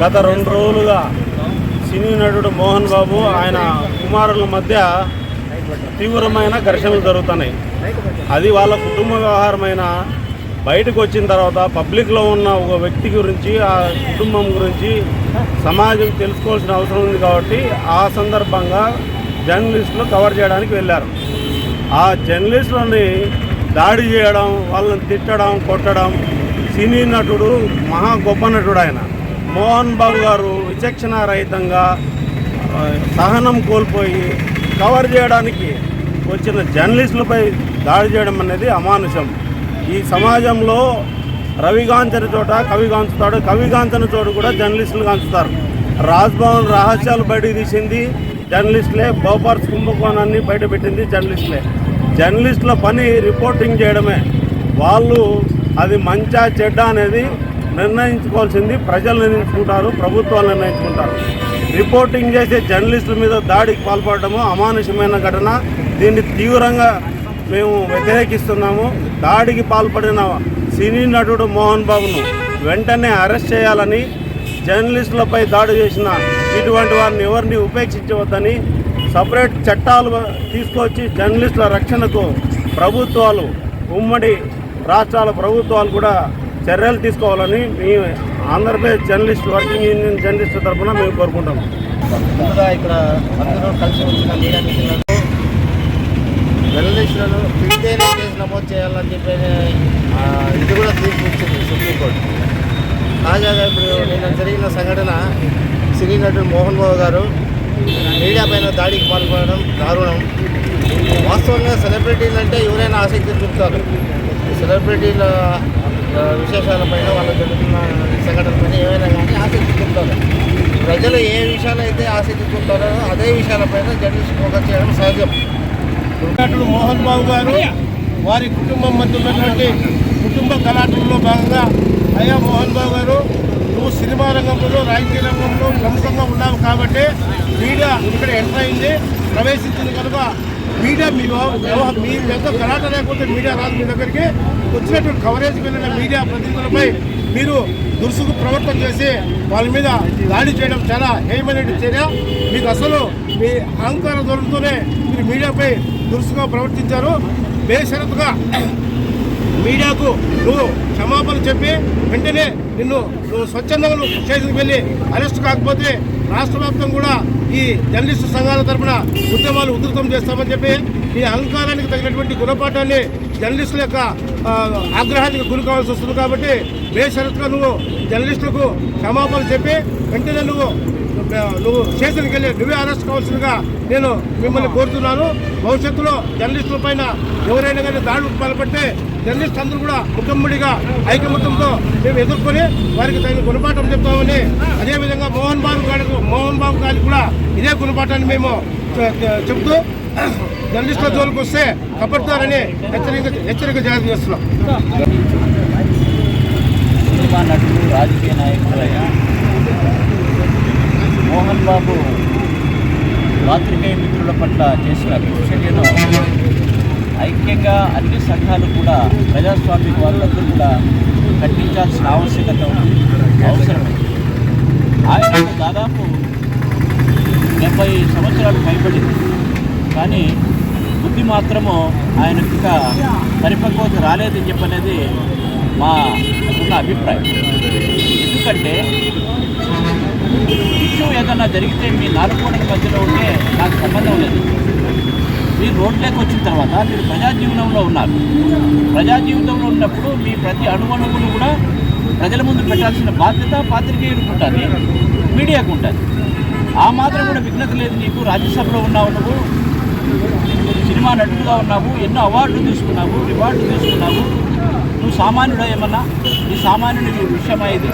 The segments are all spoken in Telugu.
గత రెండు రోజులుగా సినీ నటుడు మోహన్ బాబు ఆయన కుమారుల మధ్య తీవ్రమైన ఘర్షణలు జరుగుతున్నాయి. అది వాళ్ళ కుటుంబ వ్యవహారమైన బయటకు వచ్చిన తర్వాత పబ్లిక్లో ఉన్న ఒక వ్యక్తి గురించి ఆ కుటుంబం గురించి సమాజం తెలుసుకోవాల్సిన అవసరం ఉంది కాబట్టి ఆ సందర్భంగా జర్నలిస్టులు కవర్ చేయడానికి వెళ్ళారు. ఆ జర్నలిస్టులని దాడి చేయడం వాళ్ళని తిట్టడం కొట్టడం సినీ నటుడు మహా గొప్ప నటుడు ఆయన. మోహన్ బాబు గారు విచక్షణ రహితంగా సహనం కోల్పోయి కవర్ చేయడానికి వచ్చిన జర్నలిస్టులపై దాడి చేయడం అనేది అమానుషం. ఈ సమాజంలో రవిగాంచని చోట కవిగాంచుతాడు కవిగాంచని చోటు కూడా జర్నలిస్టులు గాంచుతారు. రాజ్భవన్ రహస్యాలు బయటకు తీసింది జర్నలిస్టులే. బోపర్స్ కుంభకోణాన్ని బయటపెట్టింది జర్నలిస్టులే. జర్నలిస్టుల పని రిపోర్టింగ్ చేయడమే. వాళ్ళు అది మంచా చెడ్డ అనేది నిర్ణయించుకోవాల్సింది ప్రజలు నిర్ణయించుకుంటారు ప్రభుత్వాలు నిర్ణయించుకుంటారు. రిపోర్టింగ్ చేసే జర్నలిస్టుల మీద దాడికి పాల్పడటము అమానుషమైన ఘటన. దీన్ని తీవ్రంగా మేము వ్యతిరేకిస్తున్నాము. దాడికి పాల్పడిన సినీ నటుడు మోహన్ బాబును వెంటనే అరెస్ట్ చేయాలని జర్నలిస్టులపై దాడి చేసిన ఇటువంటి వారిని ఎవరిని ఉపేక్షించవద్దని సపరేట్ చట్టాలు తీసుకొచ్చి జర్నలిస్టుల రక్షణకు ప్రభుత్వాలు ఉమ్మడి రాష్ట్రాల ప్రభుత్వాలు కూడా చర్యలు తీసుకోవాలని మీ Andhra Pradesh journalist working union journalist తరఫున మేము కోరుకుంటాము ముందుగా ఇక్కడ అందరూ కలిసి వచ్చిన మీడియా మిత్రులకు జర్నలిస్టులను తిడితేనే కేసు నమోదు చేయాలని చెప్పి ఇది కూడా తీర్పు ఇచ్చింది సుప్రీంకోర్టు. తాజాగా ఇప్పుడు నిన్న జరిగిన సంఘటన సినీ నటుడు మోహన్ బాబు గారు మీడియా పైన దాడికి పాల్పడడం దారుణం. వాస్తవంగా సెలబ్రిటీలు అంటే ఎవరైనా ఆసక్తి చూపుతారు. ఈ సెలబ్రిటీల విశేషాలపైన వాళ్ళు జరుగుతున్న సంఘటనలపైన ఏమైనా కానీ ఆసక్తి చూపుతారు ప్రజలు ఏ విషయాలైతే ఆసక్తి చూపుతారో అదే విషయాలపైన జర్నలిస్ట్ ఫోకస్ చేయడం సహజం. నటుడు మోహన్ బాబు గారు వారి కుటుంబం మధ్య ఉన్నటువంటి కుటుంబ కళాటంలో భాగంగా అయ్యా మోహన్ బాబు గారు నువ్వు సినిమా రంగంలో రాజకీయ రంగంలో ప్రముఖంగా ఉన్నావు కాబట్టి మీడియా ఇక్కడ ఎంటర్ అయింది ప్రవేశించింది కనుక మీడియా మీ వ్యవ- మీ పెద్ద కరాట లేకపోతే మీడియా రాదు మీ దగ్గరికి వచ్చినటువంటి కవరేజ్ వెళ్ళిన మీడియా ప్రతినిధులపై మీరు దురుసుకు ప్రవర్తన చేసి వాళ్ళ మీద దాడి చేయడం చాలా హేయమైన చర్య. మీకు అసలు మీ అహంకార ధోరణితోనే మీరు మీడియాపై దురుసుగా ప్రవర్తించారు. బేషరతుగా మీడియాకు నువ్వు క్షమాపణ చెప్పి వెంటనే నిన్ను నువ్వు స్వచ్ఛందంగా నువ్వు స్టేషన్కి వెళ్ళి అరెస్ట్ కాకపోతే రాష్ట్ర వ్యాప్తం కూడా ఈ జర్నలిస్టు సంఘాల తరపున ఉద్యమాలు ఉధృతం చేస్తామని చెప్పి ఈ అహంకారానికి తగినటువంటి గుణపాఠాన్ని జర్నలిస్టుల యొక్క ఆగ్రహానికి గురి కావాల్సి వస్తుంది కాబట్టి బేషరత్గా నువ్వు జర్నలిస్టులకు క్షమాపణ చెప్పి వెంటనే నువ్వు నువ్వు స్టేషన్కి వెళ్ళి నువ్వే అరెస్ట్ కావాల్సిందిగా నేను మిమ్మల్ని కోరుతున్నాను. భవిష్యత్తులో జర్నలిస్టుల పైన ఎవరైనా కానీ దాడులు పాల్పడితే జర్నలిస్ట్ అందరూ కూడా ముఖమ్ముడిగా ఐకమత్యంతో మేము ఎదుర్కొని వారికి తగిన గుణపాఠం చెప్తామని అదేవిధంగా మోహన్ బాబు గారికి మోహన్ బాబు గారికి కూడా ఇదే గుణపాఠాన్ని మేము చెబుతూ జర్నలిస్టుల జోలికి వస్తే కప్పడతారని హెచ్చరిక హెచ్చరిక జారీ చేస్తున్నాం. నటుడు రాజకీయ నాయకులైన మోహన్ బాబు పాత్రికేయ మిత్రుల పట్ల చేసిన చర్యను ఐక్యంగా అన్ని సంఘాలు కూడా ప్రజాస్వామిక వాళ్ళందరూ కూడా కట్టించాల్సిన ఆవశ్యకత ఉంది అవసరమే దాదాపు డెబ్బై సంవత్సరాలు పైబడింది. కానీ బుద్ధి మాత్రము ఆయనకు ఇంకా పరిపక్వత రాలేదని చెప్పనేది మా ఉన్న అభిప్రాయం. ఎందుకంటే ఏదైనా ఏదన్నా జరిగితే మీ నాలుగు మధ్యలో ఉంటే నాకు సంబంధం లేదు. మీరు రోడ్లోకి వచ్చిన తర్వాత మీరు ప్రజా జీవనంలో ఉన్నారు. ప్రజా జీవితంలో ఉన్నప్పుడు మీ ప్రతి అణువణువును కూడా ప్రజల ముందు పెట్టాల్సిన బాధ్యత పాత్రికేయులకు ఉంటుంది మీడియాకు ఉంటుంది ఆ మాత్రం కూడా విఘ్నత లేదు నీకు. రాజ్యసభలో ఉన్నావు నువ్వు సినిమా నటుడుగా ఉన్నావు ఎన్నో అవార్డులు తీసుకున్నావు రివార్డులు తీసుకున్నావు. నువ్వు సామాన్యుడు ఏమన్నా? నీ సామాన్యుడి విషయం ఇది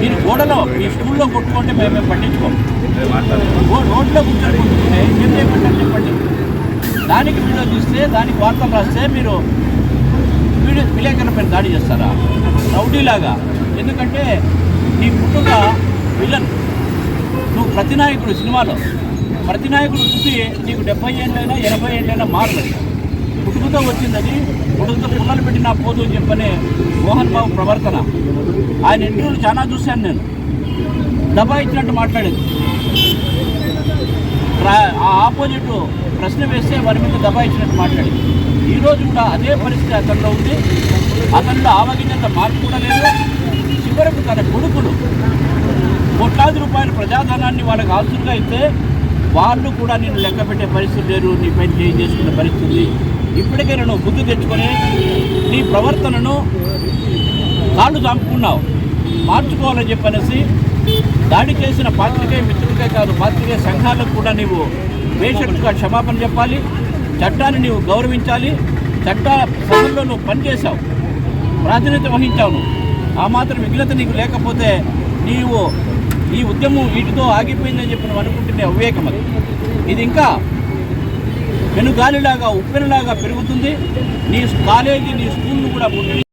మీరు గోడలో మీ స్కూల్లో కొట్టుకుంటే మేము పట్టించుకోము రోడ్లో కూర్చొని కొట్టుకుంటే ఏం చేయమంటారు చెప్పండి? దానికి వీడియో చూస్తే దానికి వార్తలు రాస్తే మీరు వీడియో విలేకరుల పైన దాడి చేస్తారా? రౌడీలాగా. ఎందుకంటే నీ పుట్టుక విలన్. నువ్వు ప్రతినాయకుడు సినిమాలో. ప్రతినాయకుడు చూసి నీకు డెబ్బై ఏళ్ళైనా ఎనభై ఏళ్ళైనా మారలేదు. పుట్టుకతో వచ్చిందని పుట్టుకతో పుల్లలు పెట్టి నా పోదు అని చెప్పనే మోహన్ బాబు ప్రవర్తన. ఆయన ఇంటర్వ్యూలు చాలా చూశాను నేను. దబాయించినట్టు మాట్లాడేది. రా- ఆ ఆపోజిట్ ప్రశ్న వేస్తే వారి మీద దబాయించినట్టు మాట్లాడింది. ఈరోజు కూడా అదే పరిస్థితి అతనిలో ఉంది. అతనిలో ఆవగింజంత మార్పు కూడా లేదు. చివరకు తన కొడుకులు కోట్లాది రూపాయల ప్రజాధనాన్ని వాళ్ళకి ఆస్తులుగా ఇస్తే వాళ్ళు కూడా నేను లెక్క పెట్టే పరిస్థితి లేరు నీ పైన చేసుకునే పరిస్థితి. ఉంది. ఇప్పటికైనా నువ్వు బుద్ధి తెచ్చుకొని నీ ప్రవర్తనను కాళ్ళు చంపుకున్నావు. మార్చుకోవాలని చెప్పనేసి దాడి చేసిన పాత్రికే మిత్రులకే కాదు పాత్రికే సంఘాలకు కూడా నీవు బేషరతుగా క్షమాపణ చెప్పాలి చట్టాన్ని నీవు గౌరవించాలి చట్ట సభల్లో నువ్వు పనిచేశావు ప్రాతినిధ్యం వహించావు. ఆ మాత్రం విఘ్నత నీకు లేకపోతే నీవు ఈ ఉద్యమం వీటితో ఆగిపోయిందని చెప్పి నువ్వు అనుకుంటున్న అవివేకం అది. ఇది ఇంకా వెనుగాలిలాగా ఉప్పెనలాగా పెరుగుతుంది. నీ కాలేజీ నీ స్కూల్ను కూడా